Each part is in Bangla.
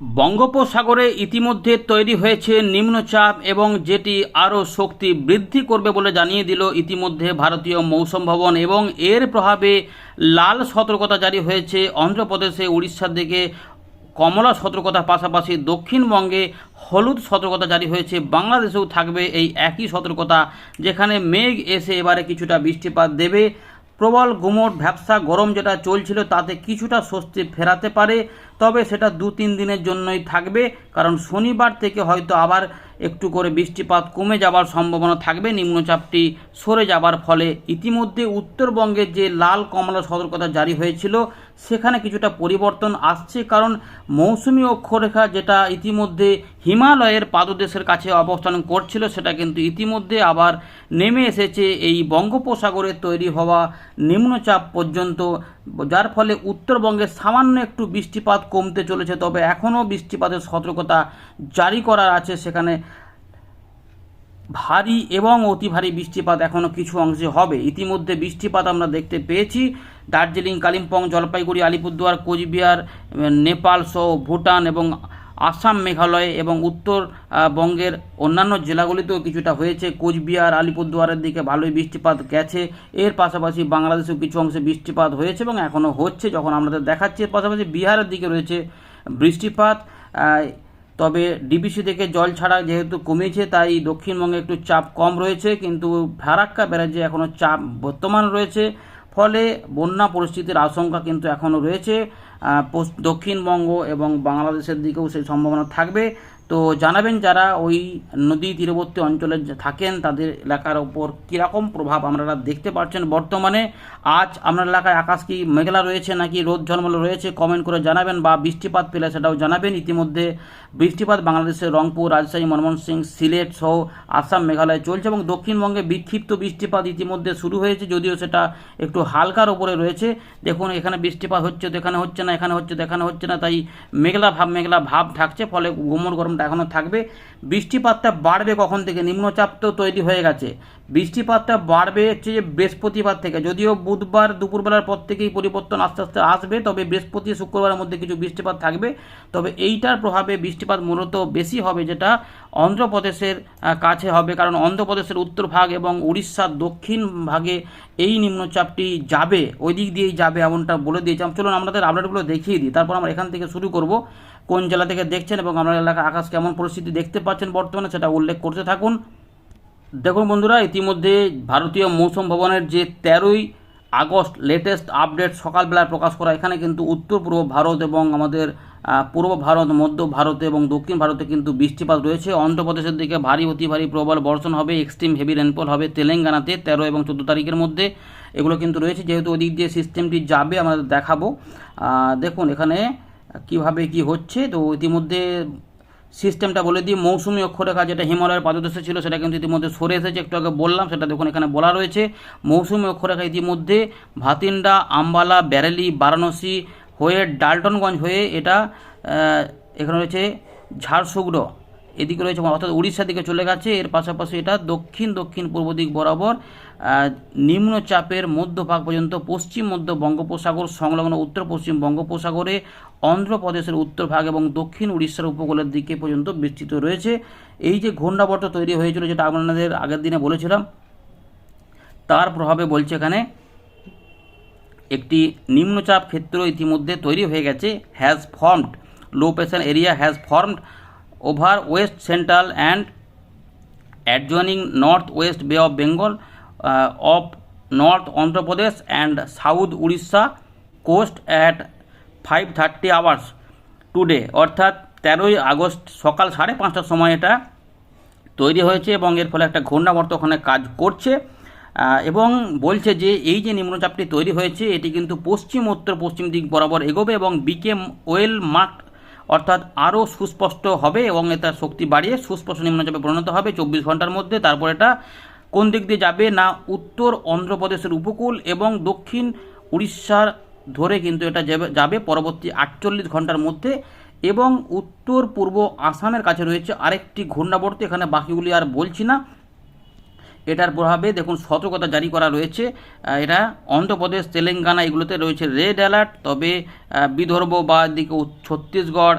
বঙ্গোপসাগরে ইতিমধ্যে তৈরি হয়েছে নিম্নচাপ এবং যেটি আরও শক্তি বৃদ্ধি করবে বলে জানিয়ে দিল ইতিমধ্যে ভারতীয় মৌসুম ভবন এবং এর প্রভাবে লাল সতর্কতা জারি হয়েছে। অন্ধ্রপ্রদেশে উড়িষ্যার দিকে কমলা সতর্কতার পাশাপাশি দক্ষিণবঙ্গে হলুদ সতর্কতা জারি হয়েছে। বাংলাদেশেও থাকবে এই একই সতর্কতা যেখানে মেঘ এসে এবারে কিছুটা বৃষ্টিপাত দেবে। প্রবল গুমট ভ্যাবসা গরম যেটা চলছিল তাতে কিছুটা স্বস্তি ফেরাতে পারে, তবে সেটা দু তিন দিনের জন্যই থাকবে, কারণ শনিবার থেকে হয়তো আবার একটু করে বৃষ্টিপাত কমে যাবার সম্ভাবনা থাকবে, নিম্নচাপটি সরে যাবার ফলে। ইতিমধ্যে উত্তরবঙ্গে যে লাল কমলা সতর্কতা জারি হয়েছিল সেখানে কিছুটা পরিবর্তন আসছে, কারণ মৌসুমি অক্ষরেখা যেটা ইতিমধ্যে হিমালয়ের পাদদেশের কাছে অবস্থান করছিল, সেটা কিন্তু ইতিমধ্যে আবার নেমে এসেছে এই বঙ্গোপসাগরে তৈরি হওয়া নিম্নচাপ পর্যন্ত, যার ফলে উত্তরবঙ্গে সামান্য একটু বৃষ্টিপাত কমতে চলেছে, তবে এখনও বৃষ্টিপাতের সতর্কতা জারি করার আছে সেখানে। ভারী এবং অতি ভারী বৃষ্টিপাত এখনও কিছু অংশে হবে। ইতিমধ্যে বৃষ্টিপাত আমরা দেখতে পেয়েছি। দার্জিলিং, কালিম্পং, জলপাইগুড়ি, আলিপুরদুয়ার, কোচবিহার, নেপাল সহ ভুটান এবং আসাম মেঘালয় এবং উত্তর বঙ্গের অন্যান্য জেলাগুলিতেও কিছুটা হয়েছে। কোচবিহার, আলিপুরদুয়ারের দিকে ভালোই বৃষ্টিপাত গেছে। এর পাশাপাশি বাংলাদেশেও কিছু অংশে বৃষ্টিপাত হয়েছে এবং এখনও হচ্ছে যখন আমাদের দেখাচ্ছে। এর পাশাপাশি বিহারের দিকে রয়েছে বৃষ্টিপাত। তবে ডিবিসি থেকে জল ছাড়া যেহেতু কমেছে, তাই দক্ষিণবঙ্গে একটু চাপ কম রয়েছে। কিন্তু ফারাক্কা ব্যারাজে এখনও চাপ বর্তমান রয়েছে। ফলে বন্যা পরিস্থিতির আশঙ্কা কিন্তু এখনও রয়েছে। দক্ষিণবঙ্গ এবং বাংলাদেশের দিকেও সেই সম্ভাবনা থাকবে। তো জানাবেন যারা ওই নদী তীরবর্তী অঞ্চলে থাকেন, তাদের এলাকার ওপর কীরকম প্রভাব আপনারা দেখতে পাচ্ছেন বর্তমানে? আজ আপনার এলাকায় আকাশ কি মেঘলা রয়েছে নাকি রোদ ঝলমল রয়েছে? কমেন্ট করে জানাবেন বা বৃষ্টিপাত পেলে সেটাও জানাবেন। ইতিমধ্যে বৃষ্টিপাত বাংলাদেশের রংপুর, রাজশাহী ময়মনসিংহ সিলেট সহ আসাম, মেঘালয় চলছে এবং দক্ষিণবঙ্গে বিক্ষিপ্ত বৃষ্টিপাত ইতিমধ্যে শুরু হয়েছে, যদিও সেটা একটু হালকার ওপরে রয়েছে। দেখুন, এখানে বৃষ্টিপাত হচ্ছে, তো এখানে হচ্ছে না। এখানে হচ্ছে তো, এখানে হচ্ছে না, তাই মেঘলা ভাব মেঘলা ভাব থাকছে ফলে গোমর গরমটা এখনও থাকবে। বৃষ্টিপাতটা বাড়বে কখন থেকে? নিম্নচাপ তো তৈরি হয়ে গেছে। বৃষ্টিপাতটা বাড়বে হচ্ছে যে বৃহস্পতিবার থেকে। যদিও বুধবার দুপুরবেলার পর থেকেই পরিবর্তন আস্তে আস্তে আসবে, তবে বৃহস্পতি, শুক্রবারের মধ্যে কিছু বৃষ্টিপাত থাকবে। তবে এইটার প্রভাবে বৃষ্টিপাত মূলত বেশি হবে, যেটা অন্ধ্রপ্রদেশের কাছে হবে। কারণ অন্ধ্রপ্রদেশের উত্তর ভাগ এবং উড়িষ্যার দক্ষিণ ভাগে এই নিম্নচাপটি যাবে, ওই দিক দিয়েই যাবে এমনটা বলে দিয়েছিলাম চলুন, আমাদের আপডেটগুলো দেখিয়ে দিই। তারপর আমরা এখান থেকে শুরু করব। কোন জেলা থেকে দেখছেন এবং আপনার এলাকার আকাশ কেমন পরিস্থিতি দেখতে পাচ্ছেন বর্তমানে সেটা উল্লেখ করতে থাকুন। দেখুন বন্ধুরা, ইতিমধ্যে ভারতীয় মৌসুম ভবনের যে তেরোই আগস্ট লেটেস্ট আপডেট সকালবেলায় প্রকাশ করা, এখানে কিন্তু উত্তর পূর্ব ভারত এবং আমাদের পূর্ব ভারত, মধ্য ভারতে এবং দক্ষিণ ভারতে কিন্তু বৃষ্টিপাত রয়েছে। অন্ধ্রপ্রদেশের দিকে ভারী, অতি ভারী প্রবল বর্ষণ হবে এক্সট্রিম হেভি রেনফল হবে তেলেঙ্গানাতে তেরো এবং চোদ্দ তারিখের মধ্যে। এগুলো কিন্তু রয়েছে। যেহেতু ওদিক দিয়ে সিস্টেমটি যাবে, আমরা দেখাবো। দেখুন, এখানে কীভাবে কি হচ্ছে। তো ইতিমধ্যে সিস্টেমটা বলে দিই, মৌসুমি অক্ষরেখা যেটা হিমালয়ের পাদদেশে ছিল, সেটা কিন্তু ইতিমধ্যে সরে এসেছে। একটু আগে বললাম, সেটা দেখুন, এখানে বলা রয়েছে। মৌসুমি অক্ষরেখা ইতিমধ্যে ভাতিন্ডা, আম্বালা, ব্যারেলি, বারাণসী হয়ে ডালটনগঞ্জ হয়ে এটা এখানে রয়েছে ঝাড়শুগড়ো এদিকে রয়েছে অর্থাৎ উড়িষ্যার দিকে চলে গেছে। এর পাশাপাশি এটা দক্ষিণ দক্ষিণ, পূর্ব দিক বরাবর নিম্নচাপের মধ্যভাগ পর্যন্ত পশ্চিম মধ্য বঙ্গোপসাগর, সংলগ্ন উত্তর পশ্চিম বঙ্গোপসাগরে, অন্ধ্রপ্রদেশের উত্তর ভাগ এবং দক্ষিণ উড়িষ্যার উপকূলের দিকে পর্যন্ত বিস্তৃত রয়েছে। এই যে ঘূর্ণাবর্ত তৈরি হয়েছিল, যেটা আপনাদের আগের দিনে বলেছিলাম, তার প্রভাবে বলছে এখানে একটি নিম্নচাপ ক্ষেত্র ইতিমধ্যে তৈরি হয়ে গেছে has formed low pressure area has formed over west central and adjoining north west bay of Bengal off north Andhra Pradesh and south Orissa coast at five thirty hours today. অর্থাৎ তেরোই আগস্ট সকাল সাড়ে পাঁচটার সময় এটা তৈরি হয়েছে এবং এর ফলে একটা ঘূর্ণাবর্ত ওখানে কাজ করছে। এবং বলছে যে এই যে নিম্নচাপটি তৈরি হয়েছে, এটি কিন্তু পশ্চিম উত্তর পশ্চিম দিক বরাবর এগোবে এবং বিকে ওয়েল মার্ক অর্থাৎ আরও সুস্পষ্ট হবে এবং এটা শক্তি বাড়িয়ে সুস্পষ্ট নিম্নচাপে পরিণত হবে চব্বিশ ঘণ্টার মধ্যে। তারপর এটা কোন দিক দিয়ে যাবে? না, উত্তর অন্ধ্রপ্রদেশের উপকূল এবং দক্ষিণ উড়িষ্যার ধরে কিন্তু এটা যাবে যাবে পরবর্তী আটচল্লিশ ঘণ্টার মধ্যে এবং উত্তর পূর্ব আসামের কাছে রয়েছে আরেকটি ঘূর্ণাবর্ত। এখানে বাকিগুলি আর বলছি না। এটার প্রভাবে দেখুন সতর্কতা জারি করা রয়েছে। এটা অন্ধ্রপ্রদেশ, তেলেঙ্গানা এগুলোতে রয়েছে রেড অ্যালার্ট। তবে বিদর্ভ বা দিকে ছত্তিশগড়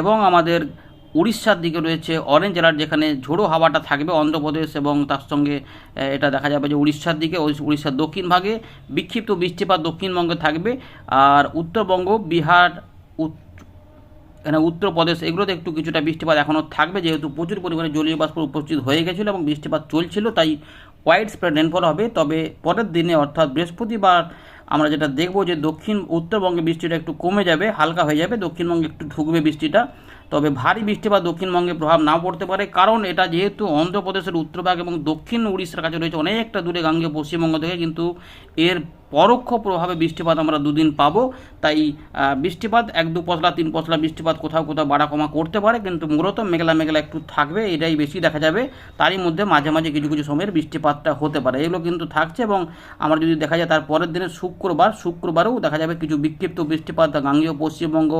এবং আমাদের উড়িষ্যার দিকে রয়েছে অরেঞ্জ অ্যালার্ট যেখানে ঝোড়ো হাওয়াটা থাকবে অন্ধ্রপ্রদেশ এবং তার সঙ্গে এটা দেখা যাবে যে উড়িষ্যার দিকে উড়িষ্যার দক্ষিণ ভাগে বিক্ষিপ্ত বৃষ্টিপাত দক্ষিণবঙ্গে থাকবে। আর উত্তরবঙ্গ, বিহার এখানে উত্তরপ্রদেশ, এগুলোতে একটু কিছুটা বৃষ্টিপাত এখনও থাকবে, যেহেতু প্রচুর পরিমাণে জলীয় বাষ্প উপস্থিত হয়ে গেছিল এবং বৃষ্টিপাত চলছিল, তাই ওয়াইড স্প্রেড রেনফল হবে। তবে পরের দিনে, অর্থাৎ বৃহস্পতিবার, আমরা যেটা দেখব যে দক্ষিণ, উত্তরবঙ্গে বৃষ্টিটা একটু কমে যাবে, হালকা হয়ে যাবে, দক্ষিণবঙ্গে একটু ঢুকবে বৃষ্টিটা। তবে ভারী বৃষ্টিপাত দক্ষিণবঙ্গে প্রভাব নাও পড়তে পারে, কারণ এটা যেহেতু অন্ধ্রপ্রদেশের উত্তরভাগ এবং দক্ষিণ উড়িষ্যার কাছে রয়েছে অনেকটা দূরে, গাঙ্গেয় পশ্চিমবঙ্গ থেকে, কিন্তু এর পরোক্ষ প্রভাবে বৃষ্টিপাত আমরা দুদিন পাবো। তাই বৃষ্টিপাত, এক দু পশলা, তিন পশলা বৃষ্টিপাত কোথাও কোথাও বাড়া কমা করতে পারে, কিন্তু মূলত মেঘলা মেঘলা একটু থাকবে, এটাই বেশি দেখা যাবে। তারই মধ্যে মাঝে মাঝে কিছু কিছু সময়ের বৃষ্টিপাতটা হতে পারে। এগুলো কিন্তু থাকছে এবং আমরা যদি দেখা যায় তার পরের দিনে শুক্রবার, শুক্রবারেও দেখা যাবে কিছু বিক্ষিপ্ত বৃষ্টিপাত, গাঙ্গেয়, পশ্চিমবঙ্গ,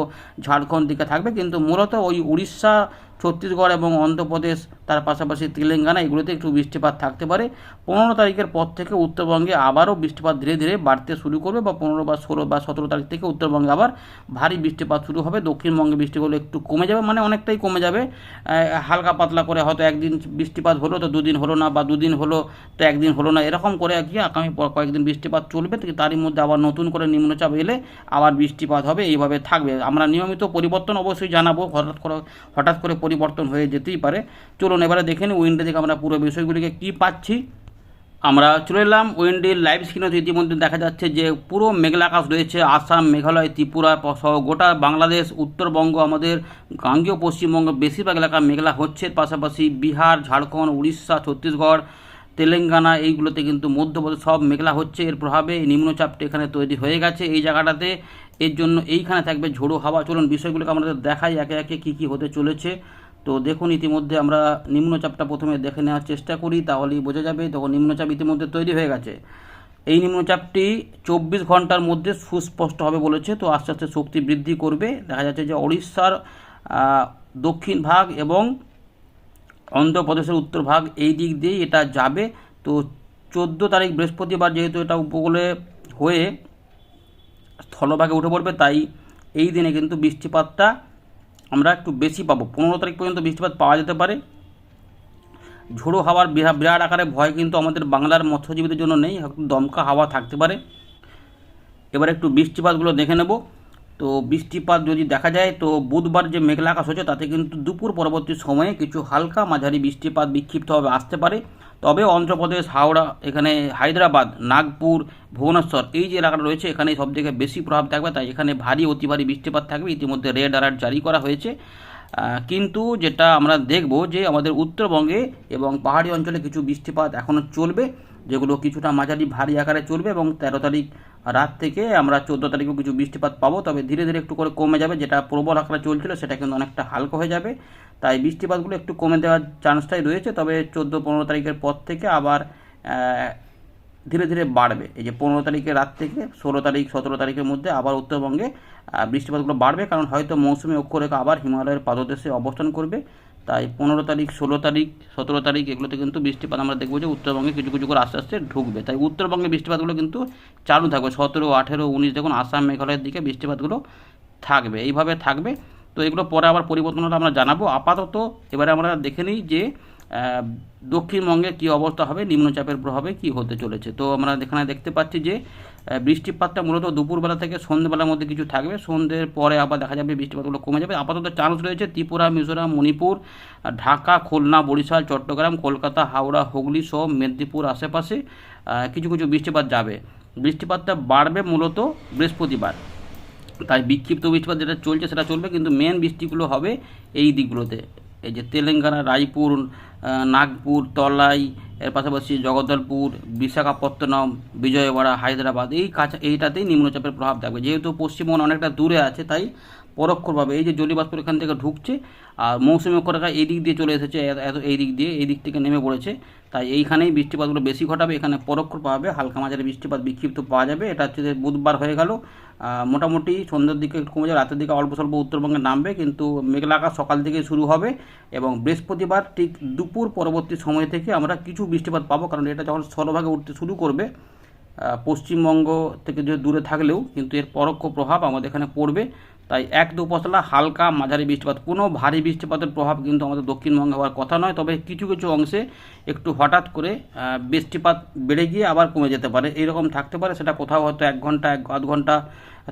ঝাড়খণ্ড দিকে থাকবে। কিন্তু মূলত ওই উড়িষ্যা, ছত্তিশগড় এবং অন্ধ্রপ্রদেশ তার পাশাপাশি তেলেঙ্গানা, এগুলোতে একটু বৃষ্টিপাত থাকতে পারে। পনেরো তারিখের পর থেকে উত্তরবঙ্গে আবারও বৃষ্টিপাত ধীরে ধীরে বাড়তে শুরু করবে বা পনেরো বা ষোলো বা সতেরো তারিখ থেকে উত্তরবঙ্গে আবার ভারী বৃষ্টিপাত শুরু হবে। দক্ষিণবঙ্গে বৃষ্টিগুলো একটু কমে যাবে মানে অনেকটাই কমে যাবে। হালকা পাতলা করে হয়তো একদিন বৃষ্টিপাত হলো তো দুদিন হলো না বা দুদিন হলো তো একদিন হলো না, এরকম করে আর কি আগামী কয়েকদিন বৃষ্টিপাত চলবে। তারই মধ্যে আবার নতুন করে নিম্নচাপ এলে আবার বৃষ্টিপাত হবে, এইভাবে থাকবে। আমরা নিয়মিত পরিবর্তন অবশ্যই জানাব, হঠাৎ করে হঠাৎ করে পরিবর্তন হয়ে যেতেই পারে। চলুন এবারে দেখে নিই উইন্ডো থেকে আমরা পুরো বিষয়গুলিকে কী পাচ্ছি। আমরা চলে এলাম উইন্ডির লাইভ স্ক্রিনে ইতিমধ্যে দেখা যাচ্ছে যে পুরো মেঘলা আকাশ রয়েছে। আসাম, মেঘালয়, ত্রিপুরা সহ গোটা বাংলাদেশ, উত্তরবঙ্গ, আমাদের গাঙ্গেয় পশ্চিমবঙ্গ, বেশিরভাগ এলাকা মেঘলা হচ্ছে। পাশাপাশি বিহার, ঝাড়খণ্ড, উড়িষ্যা, ছত্তিশগড়, তেলেঙ্গানা এইগুলোতে কিন্তু মধ্যপ্রদেশ সব মেঘলা হচ্ছে। এর প্রভাবে নিম্নচাপটি এখানে তৈরি হয়ে গেছে এই জায়গাটাতে। এর জন্য এইখানে থাকবে ঝোড়ো হাওয়া। চলুন বিষয়গুলোকে আমাদের দেখাই। একে একে কী কী হতে চলেছে। তো দেখুন, ইতিমধ্যে আমরা নিম্নচাপটা প্রথমে দেখে নেওয়ার চেষ্টা করি, তাহলেই বোঝা যাবে তখন নিম্নচাপ ইতিমধ্যে তৈরি হয়ে গেছে। এই নিম্নচাপটি চব্বিশ ঘণ্টার মধ্যে সুস্পষ্ট হবে বলেছে, তো আস্তে আস্তে শক্তি বৃদ্ধি করবে। দেখা যাচ্ছে যে উড়িষ্যার দক্ষিণ ভাগ এবং অন্ধ্রপ্রদেশের উত্তর ভাগ এই দিক দিয়েই এটা যাবে। তো চোদ্দ তারিখ বৃহস্পতিবার যেহেতু এটা উপকূলে হয়ে স্থলভাগে উঠে পড়বে, তাই এই দিনে কিন্তু বৃষ্টিপাতটা আমরা একটু বেশি পাবো। পনেরো তারিখ পর্যন্ত বৃষ্টিপাত পাওয়া যেতে পারে। ঝোড়ো হাওয়ার বিরা- বিরাট আকারে ভয় কিন্তু আমাদের বাংলার মৎস্যজীবীদের জন্য নেই। দমকা হাওয়া থাকতে পারে। এবার একটু বৃষ্টিপাতগুলো দেখে নেব। তো বৃষ্টিপাত যদি দেখা যায়, তো বুধবার যে মেঘলা আকাশ হচ্ছে তাতে কিন্তু দুপুর পরবর্তী সময়ে কিছু হালকা মাঝারি বৃষ্টিপাত বিক্ষিপ্তভাবে আসতে পারে। তবে অন্ধ্রপ্রদেশ, হাওড়া, এখানে হায়দ্রাবাদ, নাগপুর, ভুবনেশ্বর এই যে এলাকাটা রয়েছে এখানে সব থেকে বেশি প্রভাব থাকবে। তাই এখানে ভারী, অতি ভারী বৃষ্টিপাত থাকবে। ইতিমধ্যে রেড অ্যালার্ট জারি করা হয়েছে। কিন্তু যেটা আমরা দেখব যে আমাদের উত্তরবঙ্গে এবং পাহাড়ি অঞ্চলে কিছু বৃষ্টিপাত এখনও চলবে, যেগুলো কিছুটা মাঝারি ভারী আকারে চলবে এবং তেরো তারিখ রাত থেকে আমরা চোদ্দ তারিখেও কিছু বৃষ্টিপাত পাবো, তবে ধীরে ধীরে একটু করে কমে যাবে। যেটা প্রবল আকারে চলছিল, সেটা কিন্তু অনেকটা হালকা হয়ে যাবে। তাই বৃষ্টিপাতগুলো একটু কমে দেওয়ার চান্সটাই রয়েছে, তবে চোদ্দ পনেরো তারিখের পর থেকে আবার ধীরে ধীরে বাড়বে। এই যে পনেরো তারিখের রাত থেকে ষোলো তারিখ, সতেরো তারিখের মধ্যে আবার উত্তরবঙ্গে বৃষ্টিপাতগুলো বাড়বে, কারণ হয়তো মৌসুমি অক্ষরেখা আবার হিমালয়ের পাদদেশে অবস্থান করবে। তাই পনেরো তারিখ, ষোলো তারিখ, সতেরো তারিখ এগুলোতে কিন্তু বৃষ্টিপাত আমরা দেখব যে উত্তরবঙ্গে কিছু কিছু করে আস্তে আস্তে ঢুকবে। তাই উত্তরবঙ্গে বৃষ্টিপাতগুলো কিন্তু চালু থাকবে। সতেরো, আঠেরো, উনিশ দেখুন আসাম, মেঘালয়ের দিকে বৃষ্টিপাতগুলো থাকবে, এইভাবে থাকবে। তো এগুলো পরে আবার পরিবর্তনটা আমরা জানাব। আপাতত এবারে আমরা দেখে নিই যে দক্ষিণবঙ্গে কী অবস্থা হবে, নিম্নচাপের প্রভাবে কি হতে চলেছে? তো আমরা এখানে দেখতে পাচ্ছি যে বৃষ্টিপাতটা মূলত দুপুরবেলা থেকে সন্ধ্যেবেলার মধ্যে কিছু থাকবে, সন্ধ্যের পরে আবার দেখা যাবে বৃষ্টিপাতগুলো কমে যাবে। আপাতত চান্স রয়েছে ত্রিপুরা, মিজোরাম, মণিপুর ঢাকা, খুলনা, বরিশাল, চট্টগ্রাম, কলকাতা, হাওড়া, হুগলি সহ মেদিনীপুর আশেপাশে কিছু কিছু বৃষ্টিপাত যাবে। বৃষ্টিপাতটা বাড়বে মূলত বৃহস্পতিবার। তাই বিক্ষিপ্ত বৃষ্টিপাত যেটা চলছে সেটা চলবে, কিন্তু মেন বৃষ্টিগুলো হবে এই দিকগুলোতে। এই যে তেলেঙ্গানা, রায়পুর নাগপুর, তলাই, এর পাশাপাশি জগদলপুর, বিশাখাপত্তনম, বিজয়ওয়াড়া, হায়দ্রাবাদ, এই কাছা, এইটাতেই নিম্নচাপের প্রভাব থাকবে। যেহেতু পশ্চিমবঙ্গ অনেকটা দূরে আছে, তাই পরোক্ষভাবে এই যে জলীয়বাষ্প এখান থেকে ঢুকছে, আর মৌসুমি করাকা এই দিক দিয়ে চলে এসেছে এই দিক দিয়ে এই দিক থেকে নেমে পড়েছে। তাই এইখানেই বৃষ্টিপাতগুলো বেশি ঘটাবে, এখানে পরোক্ষ পাবে হালকা মাঝারি বৃষ্টিপাত বিক্ষিপ্ত পাওয়া যাবে। এটা হচ্ছে বুধবার হয়ে গেল। মোটামুটি সন্ধ্যের দিকে একটু কমে যাবে, রাতের দিকে অল্প স্বল্প উত্তরবঙ্গে নামবে, কিন্তু মেঘলা আকাশ সকাল থেকে শুরু হবে এবং বৃহস্পতিবার ঠিক দুপুর পরবর্তী সময় থেকে আমরা কিছু বৃষ্টিপাত পাবো, কারণ এটা যখন সরভাগে উঠতে শুরু করবে পশ্চিমবঙ্গ থেকে যে দূরে থাকলেও কিন্তু এর পরোক্ষ প্রভাব আমাদের এখানে পড়বে। তাই এক দু পশলা হালকা মাঝারি বৃষ্টিপাত, কোনো ভারী বৃষ্টিপাতের প্রভাব কিন্তু আমাদের দক্ষিণবঙ্গে হওয়ার কথা নয়। তবে কিছু কিছু অংশে একটু হঠাৎ করে বৃষ্টিপাত বেড়ে গিয়ে আবার কমে যেতে পারে। এইরকম থাকতে পারে, সেটা কোথাও হয়তো এক ঘণ্টা, এক আধ ঘণ্টা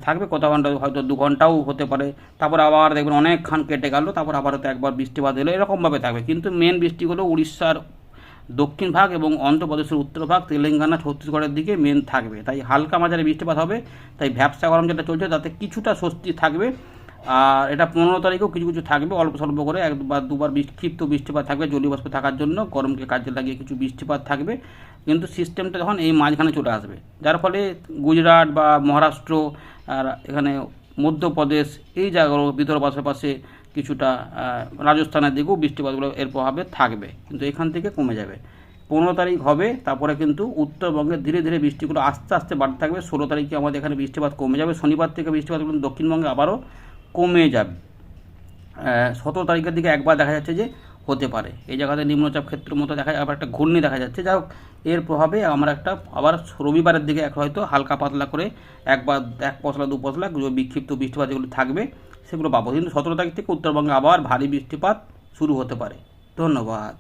থাকবে, কোথাও ঘণ্টা, হয়তো দু ঘন্টাও হতে পারে। তারপর আবার দেখবেন অনেকক্ষণ কেটে গেল, তারপর আবার হয়তো একবার বৃষ্টিপাত এলো, এরকমভাবে থাকবে। কিন্তু মেন বৃষ্টিগুলো উড়িষ্যার দক্ষিণ ভাগ এবং অন্ধ্রপ্রদেশের উত্তর ভাগ তেলেঙ্গানা ছত্তিশগড়ের দিকে মেন থাকবে। তাই হালকা মাঝারি বৃষ্টিপাত হবে, তাই ভ্যাবসা গরম যেটা চলছে তাতে কিছুটা স্বস্তি থাকবে। আর এটা পনেরো তারিখেও কিছু কিছু থাকবে, অল্প স্বল্প করে একবার দুবার বিক্ষিপ্ত বৃষ্টিপাত থাকবে জলীয় বাষ্প থাকার জন্য, গরমকে কাজে লাগিয়ে কিছু বৃষ্টিপাত থাকবে। কিন্তু সিস্টেমটা তখন এই মাঝখানে চলে আসবে, যার ফলে গুজরাট বা মহারাষ্ট্র আর এখানে মধ্যপ্রদেশ এই জায়গাগুলো বিদর্ভ আশেপাশে কিছুটা রাজস্থানের দিকেও বৃষ্টিপাতগুলো এর প্রভাবে থাকবে, কিন্তু এখান থেকে কমে যাবে। পনেরো তারিখ হবে, তারপরে কিন্তু উত্তরবঙ্গে ধীরে ধীরে বৃষ্টিগুলো আস্তে আস্তে বাড়তে থাকবে। ষোলো তারিখে আমাদের এখানে বৃষ্টিপাত কমে যাবে। শনিবার থেকে বৃষ্টিপাতগুলো দক্ষিণবঙ্গে আবারও কমে যাবে। সতেরো তারিখের দিকে একবার দেখা যাচ্ছে যে হতে পারে। এই জায়গাতে নিম্নচাপ ক্ষেত্রের মতো দেখা যায়, আবার একটা ঘূর্ণি দেখা যাচ্ছে। যাই হোক, এর প্রভাবে আমরা একটা আবার রবিবারের দিকে এক হয়তো হালকা পাতলা করে একবার এক পশলা, দু পশলা, বিক্ষিপ্ত বৃষ্টিপাত যেগুলো থাকবে। সেগুলো পাবো। কিন্তু সতেরো তারিখ থেকে উত্তরবঙ্গে আবার ভারী বৃষ্টিপাত শুরু হতে পারে। ধন্যবাদ।